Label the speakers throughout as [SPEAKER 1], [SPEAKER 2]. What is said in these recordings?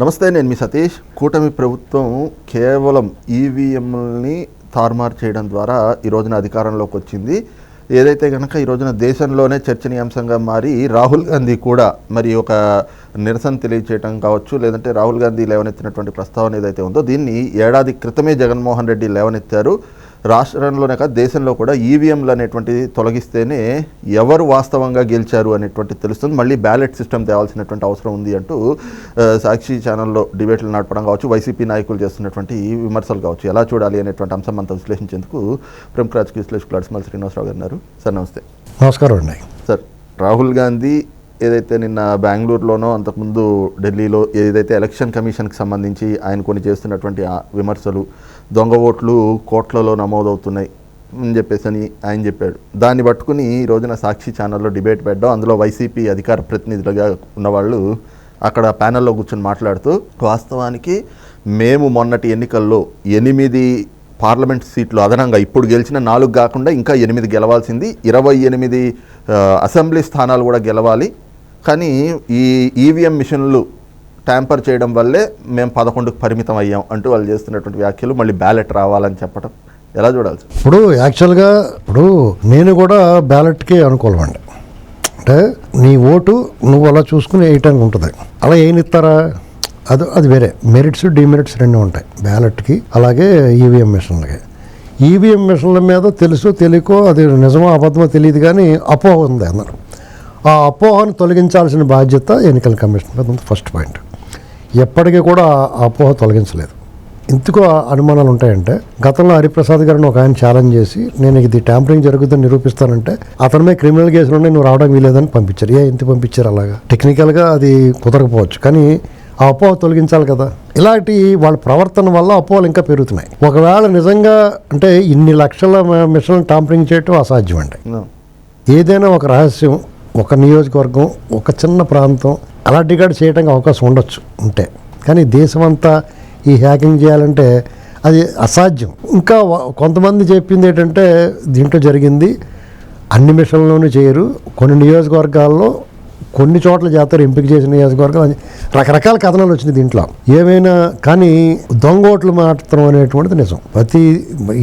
[SPEAKER 1] నమస్తే నేను మీ సతీష్. కూటమి ప్రభుత్వం కేవలం ఈవీఎంలని తారుమారు చేయడం ద్వారా ఈ రోజున అధికారంలోకి వచ్చింది. ఏదైతే కనుక ఈ రోజున దేశంలోనే చర్చనీయాంశంగా మారి రాహుల్ గాంధీ కూడా మరి ఒక నిరసన తెలియచేయటం కావచ్చు లేదంటే రాహుల్ గాంధీ లేవనెత్తినటువంటి ప్రస్తావన ఏదైతే ఉందో దీన్ని ఏడాది క్రితమే జగన్మోహన్ రెడ్డి లేవనెత్తారు. రాష్ట్రంలోనే కాదు దేశంలో కూడా ఈవీఎంలు అనేటువంటిది తొలగిస్తేనే ఎవరు వాస్తవంగా గెలిచారు అనేటువంటిది తెలుస్తుంది. మళ్ళీ బ్యాలెట్ సిస్టమ్ తేవాల్సినటువంటి అవసరం ఉంది అంటూ సాక్షి ఛానల్లో డిబేట్లు నడపడం కావచ్చు వైసీపీ నాయకులు చేస్తున్నటువంటి ఈ విమర్శలు కావచ్చు ఎలా చూడాలి అనేటువంటి అంశం అంతా విశ్లేషించేందుకు ప్రముఖ రాజకీయ విశ్లేషకులు అడిసిమల్ శ్రీనివాసరావు గారు ఉన్నారు. సార్ నమస్తే.
[SPEAKER 2] నమస్కారం అండి.
[SPEAKER 1] సార్ రాహుల్ గాంధీ ఏదైతే నిన్న బెంగళూరులోనో అంతకుముందు ఢిల్లీలో ఏదైతే ఎలక్షన్ కమిషన్కి సంబంధించి ఆయన కొన్ని చేస్తున్నటువంటి విమర్శలు దొంగ ఓట్లు కోట్లలో నమోదవుతున్నాయి అని చెప్పేసి అని ఆయన చెప్పాడు. దాన్ని పట్టుకుని ఈ రోజున సాక్షి ఛానల్లో డిబేట్ పెట్టడం అందులో వైసీపీ అధికార ప్రతినిధులుగా ఉన్నవాళ్ళు అక్కడ ప్యానెల్లో కూర్చొని మాట్లాడుతూ వాస్తవానికి మేము మొన్నటి ఎన్నికల్లో ఎనిమిది పార్లమెంట్ సీట్లు అదనంగా ఇప్పుడు గెలిచిన నాలుగు కాకుండా ఇంకా ఎనిమిది గెలవాల్సింది. ఇరవై ఎనిమిది అసెంబ్లీ స్థానాలు కూడా గెలవాలి. కానీ ఈ ఈవీఎం మిషన్లు ట్యాంపర్ చేయడం వల్లే మేము పదకొండుకు పరిమితం అయ్యాం అంటూ వాళ్ళు చేస్తున్నటువంటి వ్యాఖ్యలు మళ్ళీ బ్యాలెట్ రావాలని చెప్పడం ఎలా చూడాలి
[SPEAKER 2] ఇప్పుడు యాక్చువల్గా ఇప్పుడు నేను కూడా బ్యాలెట్కి అనుకూలం అండి. అంటే నీ ఓటు నువ్వు అలా చూసుకుని వేయటానికి ఉంటుంది? అలా ఏనిస్తారా అది అది వేరే. మెరిట్స్ డిమెరిట్స్ రెండు ఉంటాయి బ్యాలెట్కి అలాగే ఈవీఎం మిషన్లకి ఈవీఎం మిషన్ల మీద తెలుసు తెలియకో అది నిజమో అబద్ధమో తెలియదు కానీ అపోహ ఉంది అన్నారు. ఆ అపోహను తొలగించాల్సిన బాధ్యత ఎన్నికల కమిషన్ మీద ఉంది ఫస్ట్ పాయింట్ ఎప్పటికీ కూడా ఆ అపోహ తొలగించలేదు. ఎందుకు అనుమానాలు ఉంటాయంటే గతంలో హరిప్రసాద్ గారిని ఒక ఆయన ఛాలెంజ్ చేసి నేను ఇది ట్యాంపరింగ్ జరుగుతుందని నిరూపిస్తానంటే అతని మీద క్రిమినల్ కేసులు ఉన్నాయి నువ్వు రావడం వీలేదని పంపించారు. ఏ ఎంత పంపించారు అలాగా? టెక్నికల్గా అది కుదరకపోవచ్చు కానీ ఆ అపోహ తొలగించాలి కదా. ఇలాంటి వాళ్ళ ప్రవర్తన వల్ల అపోహలు ఇంకా పెరుగుతున్నాయి. ఒకవేళ నిజంగా అంటే ఇన్ని లక్షల మిషన్ టాంపరింగ్ చేయటం అసాధ్యం అండి. ఏదైనా ఒక రహస్యం ఒక నియోజకవర్గం ఒక చిన్న ప్రాంతం అలాంటి కాడ చేయడానికి అవకాశం ఉండొచ్చు ఉంటే. కానీ దేశం అంతా ఈ హ్యాకింగ్ చేయాలంటే అది అసాధ్యం. ఇంకా కొంతమంది చెప్పింది ఏంటంటే దీంట్లో జరిగింది అన్ని మిషన్లోనూ చేయరు. కొన్ని నియోజకవర్గాల్లో కొన్ని చోట్ల జాతర ఎంపిక చేసిన నియోజకవర్గాలు రకరకాల కథనాలు వచ్చినాయి దీంట్లో. ఏమైనా కానీ దొంగ ఓట్లు మాత్రం అనేటువంటిది నిజం. ప్రతి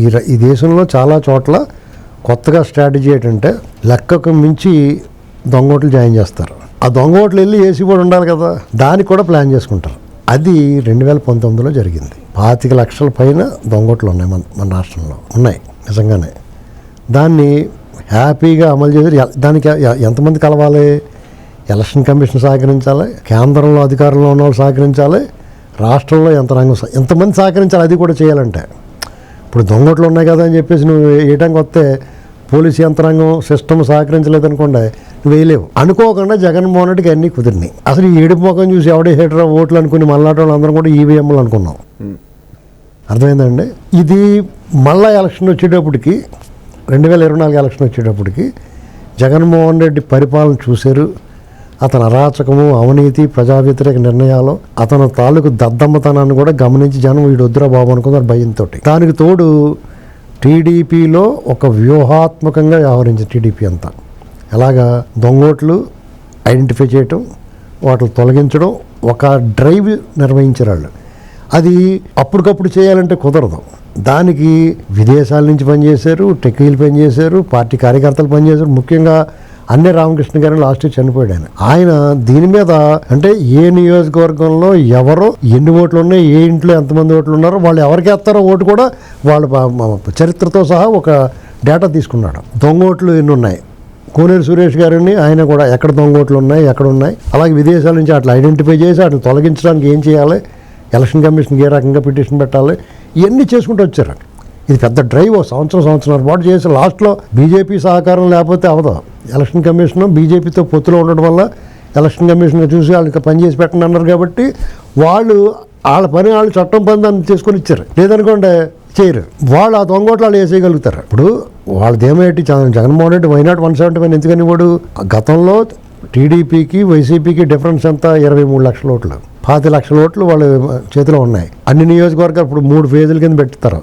[SPEAKER 2] ఈ ఈ దేశంలో చాలా చోట్ల కొత్తగా స్ట్రాటజీ ఏంటంటే లెక్కకు మించి దొంగ ఓట్లు జాయిన్ చేస్తారు. ఆ దొంగ ఓట్లు వెళ్ళి ఏసీ కూడా ఉండాలి కదా. దానికి కూడా ప్లాన్ చేసుకుంటారు. అది రెండు వేల పంతొమ్మిదిలో జరిగింది. పాతిక లక్షల పైన దొంగోట్లు ఉన్నాయి మన మన రాష్ట్రంలో. ఉన్నాయి నిజంగానే. దాన్ని హ్యాపీగా అమలు చేసి ఎ- దానికి ఎంతమంది కలవాలి? ఎలక్షన్ కమిషన్ సహకరించాలి కేంద్రంలో అధికారంలో ఉన్న వాళ్ళు సహకరించాలి రాష్ట్రంలో యంత్రాంగం రంగం ఎంతమంది సహకరించాలి అది కూడా చేయాలంటే. ఇప్పుడు దొంగట్లు ఉన్నాయి కదా అని చెప్పేసి నువ్వు వేయడానికి వస్తే పోలీస్ యంత్రాంగం సిస్టమ్ సహకరించలేదు అనుకోండి నువ్వు వేయలేవు. అనుకోకుండా జగన్మోహన్ రెడ్డికి అన్నీ కుదిరినాయి. అసలు ఈ ఏడుపు ముఖం చూసి ఎవడే హేటరా ఓట్లు అనుకుని మళ్ళాట వాళ్ళందరం కూడా ఈవీఎంలు అనుకున్నాం. అర్థమైందండి? ఇది మళ్ళా ఎలక్షన్ వచ్చేటప్పటికి రెండు వేల ఇరవై నాలుగు ఎలక్షన్ వచ్చేటప్పటికి జగన్మోహన్ రెడ్డి పరిపాలన చూశారు. అతని అరాచకము అవినీతి ప్రజా వ్యతిరేక నిర్ణయాలు అతను తాలూకు దద్దమ్మతనాన్ని కూడా గమనించి జనం వీడు వద్దురా బాబు అనుకున్నారు భయంతో దానికి తోడు టీడీపీలో ఒక వ్యూహాత్మకంగా వ్యవహరించింది టీడీపీ అంతా. ఎలాగా దొంగోట్లు ఐడెంటిఫై చేయటం వాటిని తొలగించడం ఒక డ్రైవ్ నిర్వహించారు వాళ్ళు అది అప్పటికప్పుడు చేయాలంటే కుదరదు. దానికి విదేశాల నుంచి పనిచేశారు టెక్నీలు పనిచేశారు పార్టీ కార్యకర్తలు పనిచేశారు. ముఖ్యంగా అన్నే రామకృష్ణ గారు లాస్ట్ చనిపోయాడు ఆయన. ఆయన దీని మీద అంటే ఏ నియోజకవర్గంలో ఎవరో ఎన్ని ఓట్లు ఉన్నాయి ఏ ఇంట్లో ఎంతమంది ఓట్లు ఉన్నారో వాళ్ళు ఎవరికి వేస్తారో ఓటు కూడా వాళ్ళ చరిత్రతో సహా ఒక డేటా తీసుకున్నాడు. దొంగ ఓట్లు ఎన్ని ఉన్నాయి? కోనేరు సురేష్ గారిని ఆయన కూడా ఎక్కడ దొంగ ఓట్లు ఉన్నాయి ఎక్కడ ఉన్నాయి? అలాగే విదేశాల నుంచి అట్లా ఐడెంటిఫై చేసి వాటిని తొలగించడానికి ఏం చేయాలి? ఎలక్షన్ కమిషన్కి ఏ రకంగా పిటిషన్ పెట్టాలి? ఇవన్నీ చేసుకుంటూ వచ్చారు. ఇది పెద్ద డ్రైవ్ సంవత్సరం సంవత్సరం పాటు చేసి లాస్ట్లో బీజేపీ సహకారం లేకపోతే అవదు. ఎలక్షన్ కమిషన్ బీజేపీతో పొత్తులో ఉండడం వల్ల ఎలక్షన్ కమిషన్ చూసి వాళ్ళకి పని చేసి పెట్టండి అన్నారు కాబట్టి వాళ్ళు వాళ్ళ పని వాళ్ళు చట్టం పని దాన్ని చేసుకొని ఇచ్చారు. లేదనుకోండి చేయరు. వాళ్ళు ఆ దొంగోట్లు వాళ్ళు వేసేయగలుగుతారు. ఇప్పుడు వాళ్ళది ఏమేటి Jaganmohan Reddy why not one seventy one ఎందుకని వాడు గతంలో టీడీపీకి వైసీపీకి డిఫరెన్స్ ఎంత? ఇరవై మూడు లక్షల ఓట్లు. పాతి లక్షల ఓట్లు వాళ్ళ చేతిలో ఉన్నాయి. అన్ని నియోజకవర్గాలు ఇప్పుడు మూడు ఫేజుల కింద పెడతారు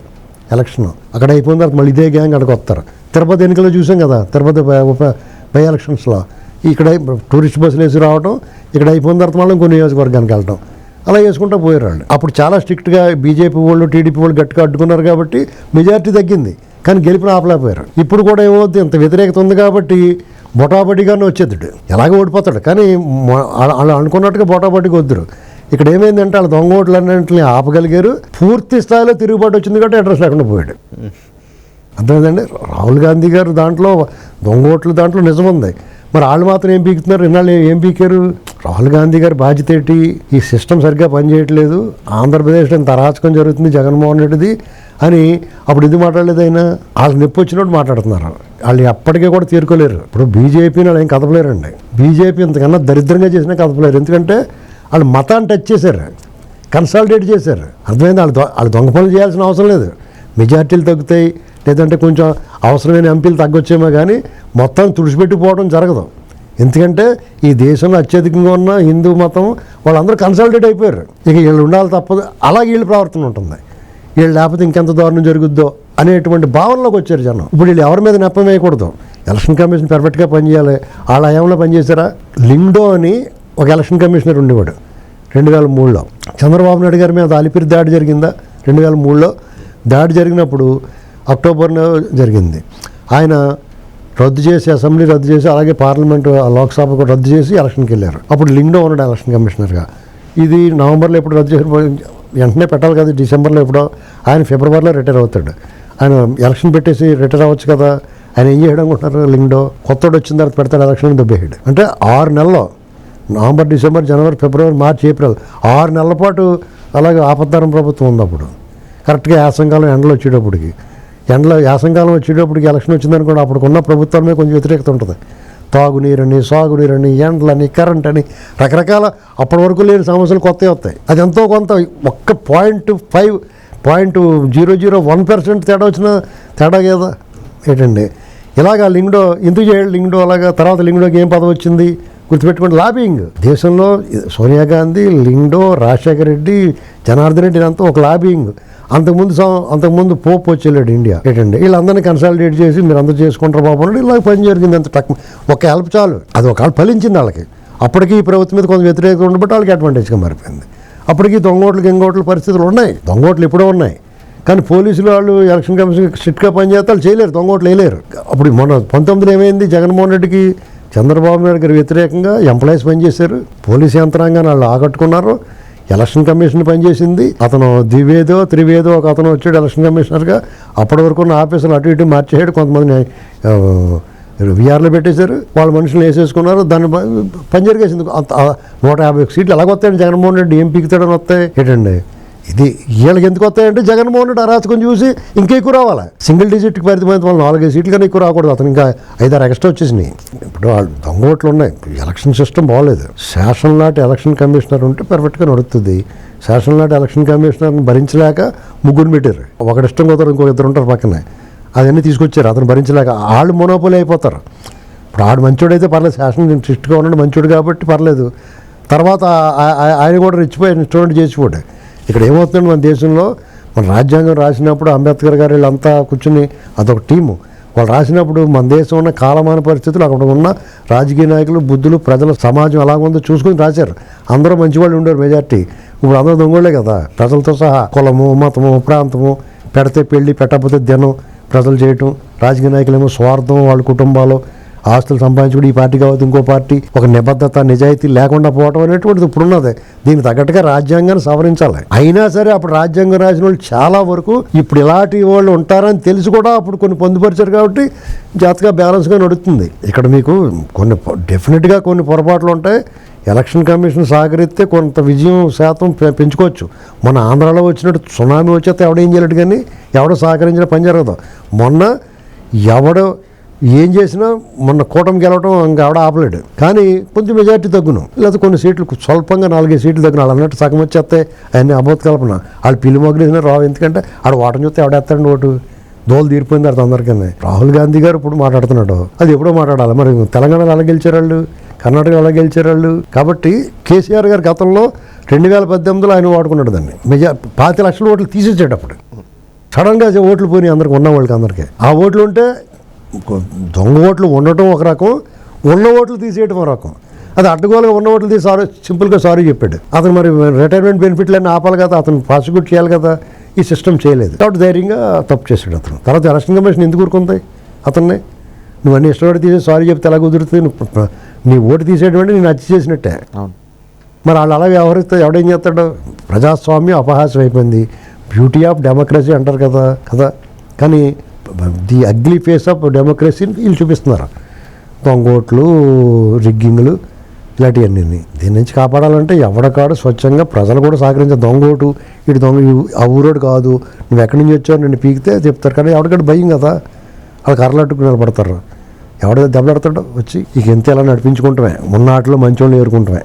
[SPEAKER 2] ఎలక్షన్. అక్కడ అయిపోయిన తర్వాత మళ్ళీ ఇదే గ్యాంగ్ అక్కడికి వస్తారు. తిరుపతి ఎన్నికల్లో చూసాం కదా తిరుపతి బై- ఎలక్షన్స్లో ఇక్కడ టూరిస్ట్ బస్సులు వేసి రావడం ఇక్కడ అయిపోయిన తర్వాత మళ్ళీ ఇంకో నియోజకవర్గానికి వెళ్ళటం. అలా చేసుకుంటూ పోయారు వాళ్ళు. అప్పుడు చాలా స్ట్రిక్ట్గా బీజేపీ వాళ్ళు టీడీపీ వాళ్ళు గట్టిగా అడ్డుకున్నారు కాబట్టి మెజారిటీ తగ్గింది. కానీ గెలిపిన ఆపలేకపోయారు. ఇప్పుడు కూడా ఏమవుద్ది? ఇంత వ్యతిరేకత ఉంది కాబట్టి బొటాబడిగానే వచ్చేద్దుడు. ఎలాగో ఓడిపోతాడు. కానీ వాళ్ళు అనుకున్నట్టుగా బొటాబడిగా వద్దురు. ఇక్కడ ఏమైందంటే వాళ్ళ దొంగ ఓట్లన్నింటినీ ఆపగలిగారు. పూర్తి స్థాయిలో తిరుగుబాటు వచ్చింది కాబట్టి అడ్రస్ లేకుండా పోయాడు. అర్థమైందండి? రాహుల్ గాంధీ గారు దాంట్లో దొంగ ఓట్లు దాంట్లో నిజం ఉంది. మరి వాళ్ళు మాత్రం ఏం పీకుతున్నారు? ఇన్నాళ్ళు ఏం పీకారు? రాహుల్ గాంధీ గారి బాధ్యత ఏంటి? ఈ సిస్టమ్ సరిగ్గా పనిచేయట్లేదు. ఆంధ్రప్రదేశ్లో ఇంత అరాచకం జరుగుతుంది జగన్మోహన్ రెడ్డిది అని అప్పుడు ఇది మాట్లాడలేదు అయినా వాళ్ళు నొప్పి వచ్చినట్టు మాట్లాడుతున్నారు. వాళ్ళు ఎప్పటికీ కూడా తీరుకోలేరు. ఇప్పుడు బీజేపీని వాళ్ళు ఏం కదపలేరండి. బీజేపీ ఇంతకన్నా దరిద్రంగా చేసినా కదపలేరు. ఎందుకంటే వాళ్ళు మతాన్ని టచ్ చేశారు. కన్సాలిడేట్ చేశారు. అర్థమైంది? వాళ్ళు వాళ్ళు దొంగ పనులు చేయాల్సిన అవసరం లేదు. మెజార్టీలు తగ్గుతాయి లేదంటే కొంచెం అవసరమైన ఎంపీలు తగ్గొచ్చేమో కానీ మొత్తం తుడిచిపెట్టిపోవడం జరగదు. ఎందుకంటే ఈ దేశంలో అత్యధికంగా ఉన్న హిందూ మతం వాళ్ళందరూ కన్సల్టేట్ అయిపోయారు. ఇక వీళ్ళు ఉండాలి తప్పదు. అలాగే వీళ్ళు ప్రవర్తన ఉంటుంది. వీళ్ళు లేకపోతే ఇంకెంత దారుణం జరుగుద్దో అనేటువంటి భావనలోకి వచ్చారు జనం. ఇప్పుడు వీళ్ళు ఎవరి మీద నెప్పం వేయకూడదు. ఎలక్షన్ కమిషన్ పర్ఫెక్ట్గా పనిచేయాలి. వాళ్ళ హయాంలో పనిచేశారా? లింగ్డో అని ఒక ఎలక్షన్ కమిషనర్ ఉండేవాడు. రెండు వేల మూడులో చంద్రబాబు నాయుడు గారి మీద అలిపిరి దాడి జరిగిందా? రెండు వేల మూడులో దాడి జరిగినప్పుడు అక్టోబర్లో జరిగింది. ఆయన రద్దు చేసి అసెంబ్లీ రద్దు చేసి అలాగే పార్లమెంట్ ఆ లోక్సభ కూడా రద్దు చేసి ఎలక్షన్కి వెళ్ళారు. అప్పుడు లింగ్డో ఉన్నాడు ఎలక్షన్ కమిషనర్గా. ఇది నవంబర్లో ఎప్పుడు రద్దు చేసి వెంటనే పెట్టాలి కదా డిసెంబర్లో ఎప్పుడో. ఆయన ఫిబ్రవరిలో రిటైర్ అవుతాడు. ఆయన ఎలక్షన్ పెట్టేసి రిటైర్ అవ్వచ్చు కదా. ఆయన ఏం చేయడం అనుకుంటున్నారు? లింగ్డో కొత్తోడు వచ్చిన తర్వాత పెడతాడు ఎలక్షన్ దొబ్బేయాడు అంటే ఆరు నెలల్లో నవంబర్ డిసెంబర్ జనవరి ఫిబ్రవరి మార్చి ఏప్రిల్ ఆరు నెలల పాటు అలాగే ఆపద్దరం ప్రభుత్వం ఉంది అప్పుడు కరెక్ట్గా యాసంకాలం ఎండలు వచ్చేటప్పటికి. ఎండలో యాసంకాలం వచ్చేటప్పటికి ఎలక్షన్ వచ్చిందనుకోండి అప్పుడు ఉన్న ప్రభుత్వం మీద కొంచెం వ్యతిరేకత ఉంటుంది. తాగునీరని సాగునీరని ఎండలని కరెంట్ అని రకరకాల అప్పటి వరకు లేని సమస్యలు కొత్తవి వస్తాయి. అది ఎంతో కొంత ఒక్క point five point zero zero one percent తేడా వచ్చిన తేడా కదా? ఏంటండి? ఇలాగా లింగ్డో ఎందుకు చేయాలి లింగ్డో అలాగా తర్వాత లింగ్డోకి ఏం పదవి వచ్చింది? గుర్తుపెట్టుకోండి లాబింగ్ దేశంలో సోనియా గాంధీ లింగ్డో రాజశేఖర రెడ్డి జనార్దన్ రెడ్డి అంతా ఒక లాబింగ్ అంతకుముందు అంతకుముందు పోప్ వచ్చేలాడు ఇండియా. ఏంటండి? వీళ్ళందరినీ కన్సల్టేట్ చేసి మీరు అందరూ చేసుకుంటారు బాబు అన్నాడు. ఇలా పని జరిగింది అంత టక్ ఒక హెల్ప్ చాలు. అది ఒక ఫలించింది వాళ్ళకి. అప్పటికి ఈ ప్రభుత్వం మీద కొంత వ్యతిరేకత ఉండబట్టి వాళ్ళకి అడ్వాంటేజ్గా మారిపోయింది. అప్పటికి దొంగోట్లు గెంగోట్ల పరిస్థితులు ఉన్నాయి. దొంగోట్లు ఎప్పుడో ఉన్నాయి. కానీ పోలీసులు వాళ్ళు ఎలక్షన్ కమిషన్ స్ట్రిక్ట్గా పనిచేస్తే వాళ్ళు చేయలేరు. దొంగోట్లు వేయలేరు. అప్పుడు మొన్న పంతొమ్మిదిలో ఏమైంది? జగన్మోహన్ రెడ్డికి చంద్రబాబు నాయుడు గారు వ్యతిరేకంగా ఎంప్లాయీస్ పనిచేశారు. పోలీస్ యంత్రాంగాన్ని వాళ్ళు ఆకట్టుకున్నారు. ఎలక్షన్ కమిషన్ పనిచేసింది. అతను ద్వివేదో త్రివేదో ఒక అతను వచ్చాడు ఎలక్షన్ కమిషనర్గా. అప్పటి వరకు ఉన్న ఆఫీసులు అటు ఇటు మార్చేసాడు కొంతమంది విఆర్లో పెట్టేశారు. వాళ్ళ మనుషులు వేసేసుకున్నారు. దాన్ని పని జరిగేసింది. నూట యాభై సీట్లు ఎలాగొస్తాయండి జగన్మోహన్ రెడ్డి ఏం పీకుతాడని వస్తాయి? ఏంటండి? ఇది వీళ్ళకి ఎందుకు వస్తాయంటే జగన్మోహన్ రెడ్డి అరాచకం చూసి ఇంకా ఎక్కువ రావాలి. సింగిల్ డిజిట్ పరిధిపోయిన వాళ్ళు నాలుగైదు సీట్లు కన్నా ఎక్కువ రాకూడదు. అతను ఇంకా ఐదారు ఎక్స్ట్రా వచ్చేసినాయి. ఇప్పుడు వాళ్ళు దొంగ ఓట్లు ఉన్నాయి. ఎలక్షన్ సిస్టమ్ బాగలేదు శాసన నాటి ఎలక్షన్ కమిషనర్ ఉంటే పర్ఫెక్ట్గా నడుస్తుంది. శాసన నాటి ఎలక్షన్ కమిషనర్ని భరించలేక ముగ్గురు పెట్టారు. ఒకటి ఇష్టం కుదరదు ఇంకో ఇద్దరు ఉంటారు పక్కనే. అవన్నీ తీసుకొచ్చారు. అతను భరించలేక వాళ్ళు మొనోపోలి అయిపోతారు. ఇప్పుడు ఆడు మంచోడైతే పర్లేదు. శాసనం స్ట్రిక్ట్గా ఉన్నాడు మంచోడు కాబట్టి పర్లేదు. తర్వాత ఆ- ఆయన కూడా రెచ్చిపోయి స్టూడెంట్ చేసిపోయాడు. ఇక్కడ ఏమవుతుంది మన దేశంలో మన రాజ్యాంగం రాసినప్పుడు అంబేద్కర్ గారు వీళ్ళంతా కూర్చుని అదొక టీము. వాళ్ళు రాసినప్పుడు మన దేశం ఉన్న కాలమాన పరిస్థితులు అక్కడ ఉన్న రాజకీయ నాయకులు బుద్ధులు ప్రజల సమాజం ఎలా ఉందో చూసుకుని రాశారు. అందరూ మంచివాళ్ళు ఉండేవారు మెజార్టీ. ఇప్పుడు అందరూ దొంగోళ్ళే కదా. ప్రజలతో సహా కులము మతము ప్రాంతము పెడితే పెళ్ళి పెట్టకపోతే దినం ప్రజలు చేయటం రాజకీయ నాయకులేమో స్వార్థం వాళ్ళ కుటుంబాలు ఆస్తులు సంపాదించుకుని ఈ పార్టీ కావద్దు ఇంకో పార్టీ. ఒక నిబద్ధత నిజాయితీ లేకుండా పోవటం అనేటువంటిది ఇప్పుడు ఉన్నది. దీనికి తగ్గట్టుగా రాజ్యాంగాన్ని సవరించాలి. అయినా సరే అప్పుడు రాజ్యాంగం రాసిన వాళ్ళు చాలా వరకు ఇప్పుడు ఇలాంటి వాళ్ళు ఉంటారని తెలిసి కూడా అప్పుడు కొన్ని పొందుపరిచారు కాబట్టి జాతగా బ్యాలెన్స్గా నడుస్తుంది ఇక్కడ మీకు కొన్ని డెఫినెట్గా కొన్ని పొరపాట్లు ఉంటాయి. ఎలక్షన్ కమిషన్ సహకరిస్తే కొంత విజయం శాతం పె- పెంచుకోవచ్చు. మన ఆంధ్రాలో వచ్చినట్టు సునామీ వచ్చేస్తే ఎవడేం చేయలేడు కానీ ఎవడో సహకరించిన పని జరగదు. మొన్న ఎవడో ఏం చేసినా మొన్న కూటమి గెలవడం ఇంకా ఆవిడ ఆపలేడు. కానీ కొంచెం మెజార్టీ తగ్గును. లేదా కొన్ని సీట్లు స్వల్పంగా నాలుగైదు సీట్లు తగ్గును వాళ్ళు అన్నట్టు సగం వచ్చేస్తే అన్ని అబోధ కల్పన వాళ్ళు పిల్లి మొగ్గులు రావు. ఎందుకంటే ఆడ ఓటం చూస్తే ఎవడేస్తాడు ఓటు. దోలు తీరిపోయింది అర్థం అందరికీ రాహుల్ గాంధీ గారు ఇప్పుడు మాట్లాడుతున్నాడు. అది ఎప్పుడో మాట్లాడాలి. మరి తెలంగాణలో ఎలా గెలిచారు వాళ్ళు? కర్ణాటకలో ఎలా గెలిచారు వాళ్ళు? కాబట్టి కేసీఆర్ గారు గతంలో రెండు వేల పద్దెనిమిదిలో ఆయన వాడుకున్నాడు దాన్ని. మెజా పాతి లక్షల ఓట్లు తీసేసేటప్పుడు. సడన్గా ఓట్లు పోయినాయి అందరికి ఉన్న వాళ్ళకి అందరికీ. ఆ ఓట్లు ఉంటే దొంగ ఓట్లు ఉండటం ఒక రకం ఉన్న ఓట్లు తీసేయటం ఒక రకం. అది అడ్డగోలుగా ఉన్న ఓట్లు తీసి సారీ సింపుల్గా సారీ చెప్పాడు. అతను మరి రిటైర్మెంట్ బెనిఫిట్లన్నీ ఆపాలి కదా అతను ప్రాసిక్యూట్ చేయాలి కదా ఈ సిస్టమ్ చేయలేదు. కాబట్టి ధైర్యంగా తప్పు చేశాడు అతను. తర్వాత ఎలక్షన్ కమిషన్ ఎందుకు ఊరుకుంది అతన్ని? నువ్వు అన్ని ఇష్టపడి తీసి సారీ చెప్తే ఎలా కుదురుతుంది? నువ్వు నీ ఓటు తీసేటువంటి నేను హత్య చేసినట్టే. మరి వాళ్ళు అలా వ్యవహరిస్తే ఎవడేం చేస్తాడు? ప్రజాస్వామ్యం అపహాస్యం అయిపోయింది. బ్యూటీ ఆఫ్ డెమోక్రసీ అంటారు కదా కదా. కానీ ది అగ్లీ ఫేస్ ఆఫ్ డెమోక్రసీని వీళ్ళు చూపిస్తున్నారు. దొంగోట్లు రిగ్గింగ్లు ఇలాంటివన్నీ. దీని నుంచి కాపాడాలంటే ఎవడకాడు స్వచ్ఛంగా ప్రజలు కూడా సహకరించే దొంగోటు. ఇటు దొంగ ఆ ఊరోడు కాదు. నువ్వు ఎక్కడి నుంచి వచ్చావు? నేను పీకితే చెప్తారు. కానీ ఎవరికాడు భయం కదా. వాళ్ళు కర్రలట్టుకు నిలబడతారు. ఎవడ దెబ్బలాడతాడో వచ్చి ఇక ఎంత ఎలా నడిపించుకుంటామే? ఉన్న ఆటలో మంచి వాళ్ళు ఏరుకుంటామే.